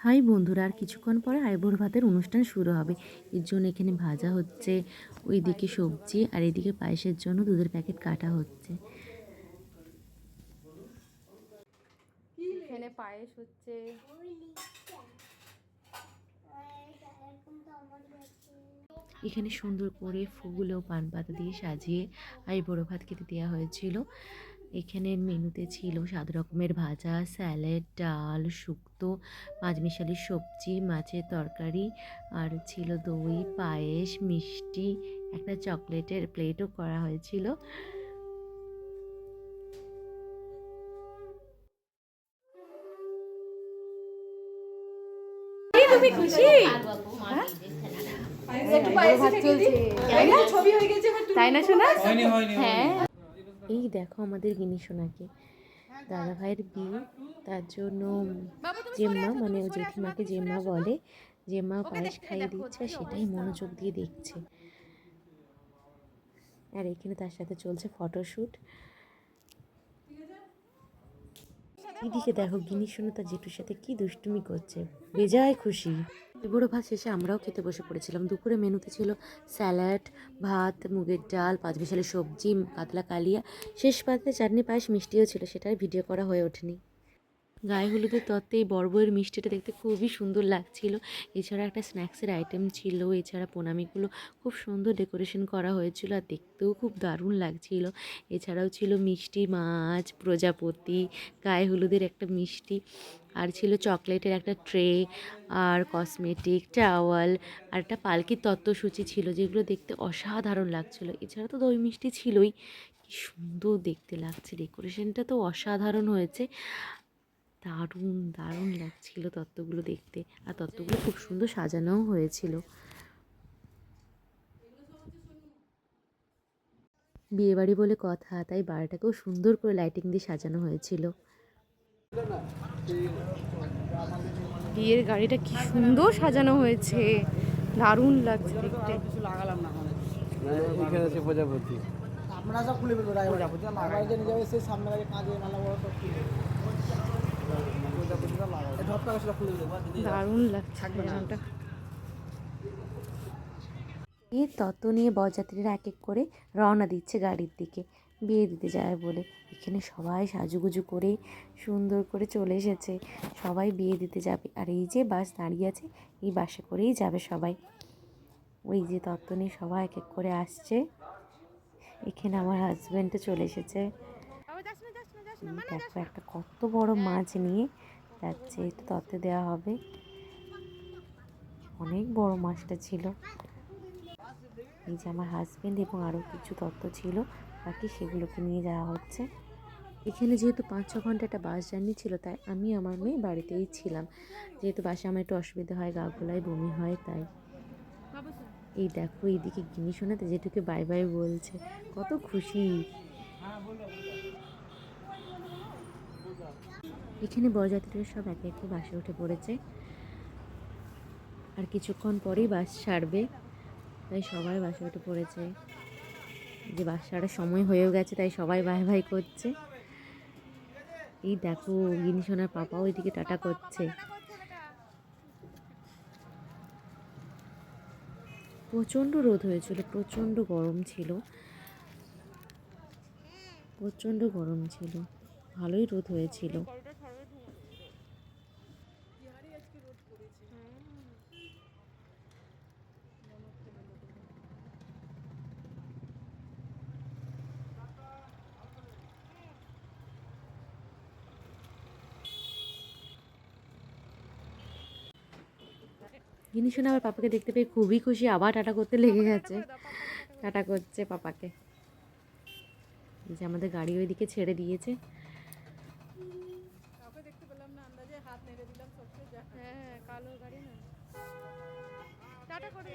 High বন্ধুরা আর কিছুক্ষণ পরে আইবুড় ভাতের অনুষ্ঠান শুরু হবে। এর জন্য এখানে ভাজা হচ্ছে ওইদিকে সবজি আর এদিকে পায়েসের জন্য দুধের প্যাকেট কাটা হচ্ছে। এখানে পায়েস হচ্ছে। এখানে সুন্দর করে ফুল ও পান পাতা দিয়ে সাজিয়ে আইবুড়ো ভাত খেতে দেওয়া হয়েছিল। এখানে মেনুতে ছিল সাত রকমের ভাজা স্যালাড ডাল শুক্তো পাঁচমিশালি সবজি মাছের তরকারি আর ছিল দই পায়েস মিষ্টি একটা চকলেটের প্লেটও করা হয়েছিল। তুমি খুশি? তাই না? শোনা হ্যাঁ। এই দেখো আমাদের গিনি সোনাকে। দাদা ভাইয়ের বিয়ে তার জন্য জেম্মা মানে ও জেঠিমাকে জেম্মা বলে জেম্মা পায়েস খাইয়ে দিচ্ছে সেটাই মনোযোগ দিয়ে দেখছে। আর এখানে তার সাথে চলছে ফটোশ্যুট। এদিকে দেখো, গিনি শুনে তার জেঠুর সাথে কি দুষ্টুমি করছে। বেজায় খুশি। বড় ভাত শেষে আমরাও খেতে বসে পড়েছিলাম। দুপুরে মেনুতে ছিল স্যালাড, ভাত, মুগের ডাল, পাঁচ বিশালের সবজি, কাতলা কালিয়া। শেষ পাতে চাটনি পায়েস মিষ্টিও ছিল সেটার ভিডিও করা হয়ে ওঠেনি। গায়ে হলুদের তত্ত্বে এই বড়বইয়ের মিষ্টিটা দেখতে খুবই সুন্দর লাগছিল। এছাড়া একটা স্ন্যাক্সের আইটেম ছিল, এছাড়া প্রণামীগুলো খুব সুন্দর ডেকোরেশন করা হয়েছিল আর দেখতেও খুব দারুণ লাগছিল। এছাড়াও ছিল মিষ্টি মাছ, প্রজাপতি গায়ে হলুদের একটা মিষ্টি, আর ছিল চকলেটের একটা ট্রে, আর কসমেটিক টাওয়াল আর একটা পালকির তত্ত্বসূচি ছিল, যেগুলো দেখতে অসাধারণ লাগছিল। এছাড়া তো দই মিষ্টি ছিলই। কি সুন্দর দেখতে লাগছে। ডেকোরেশনটা তো অসাধারণ হয়েছে। দারুণ দারুণ লাগছিল তত্ত্বগুলো দেখতে। আর তত্ত্বগুলো খুব সুন্দর সাজানোও হয়েছিল। বিয়েবাড়ি বলে কথা তাই বাড়িটাকেও সুন্দর করে লাইটিং দিয়ে সাজানো হয়েছিল। বিয়ের গাড়িটা কি সুন্দর সাজানো হয়েছে। দারুণ লাগছে দেখতে। আমরা সব খুলে ফেলব প্রজাপতি নিয়ে যাবে সামনে কাঁচে মালা বড় সব দারুণ লাগছে গানটা এই তত্ত্ব নিয়ে বরযাত্রীরা এক এক করে রওনা দিচ্ছে গাড়ির দিকে। বিয়ে দিতে যায় বলে। এখানে সবাই সাজুগুজু করে সুন্দর করে চলে এসেছে। সবাই বিয়ে দিতে যাবে। আর এই যে বাস দাঁড়িয়ে আছে এই বাসে করেই যাবে সবাই। ওই যে তত্ত্ব নিয়ে সবাই এক এক করে আসছে। এখানে আমার হাজব্যান্ডও চলে এসেছে। দেখো একটা কত বড় মাছ নিয়ে এই তো তত্ত্বে দেওয়া হবে। অনেক বড় মাছটা ছিল। এই যে আমার হাজব্যান্ড এবং আরও কিছু তত্ত্ব ছিল, বাকি সেগুলোকে নিয়ে যাওয়া হচ্ছে। এখানে যেহেতু পাঁচ ছ ঘণ্টা একটা বাস জার্নি ছিল, তাই আমি আমার মেয়ে বাড়িতেই ছিলাম। যেহেতু বাসে আমার একটু অসুবিধা হয়, গা গোলায় বমি হয়, তাই। এই দেখো, এইদিকে গিনি শোনাতে যেটুকু বাই বাই বলছে, কত খুশি। এখানে বরযাত্রীরা সব একে একে বাসে উঠে পড়েছে। আর কিছুক্ষণ পরেই বাস ছাড়বে। তাই সবাই বাসে উঠে পড়েছে। যে বাস ছাড়ার সময় হয়েও গেছে, তাই সবাই ভাই ভাই করছে। এই দেখো গিনি সোনার পাপাও ওইদিকে টাটা করছে। প্রচণ্ড রোদ হয়েছিল, প্রচণ্ড গরম ছিল। প্রচণ্ড গরম ছিল। ভালোই রোদ হয়েছিল। জিনিস শুনে আবার পাপাকে দেখতে পেয়ে খুবই খুশি। আবার টাটা করতে লেগে গেছে। টাটা করছে পাপাকে। যে আমাদের গাড়ি ওইদিকে ছেড়ে দিয়েছে। হ্যাঁ টাটা করে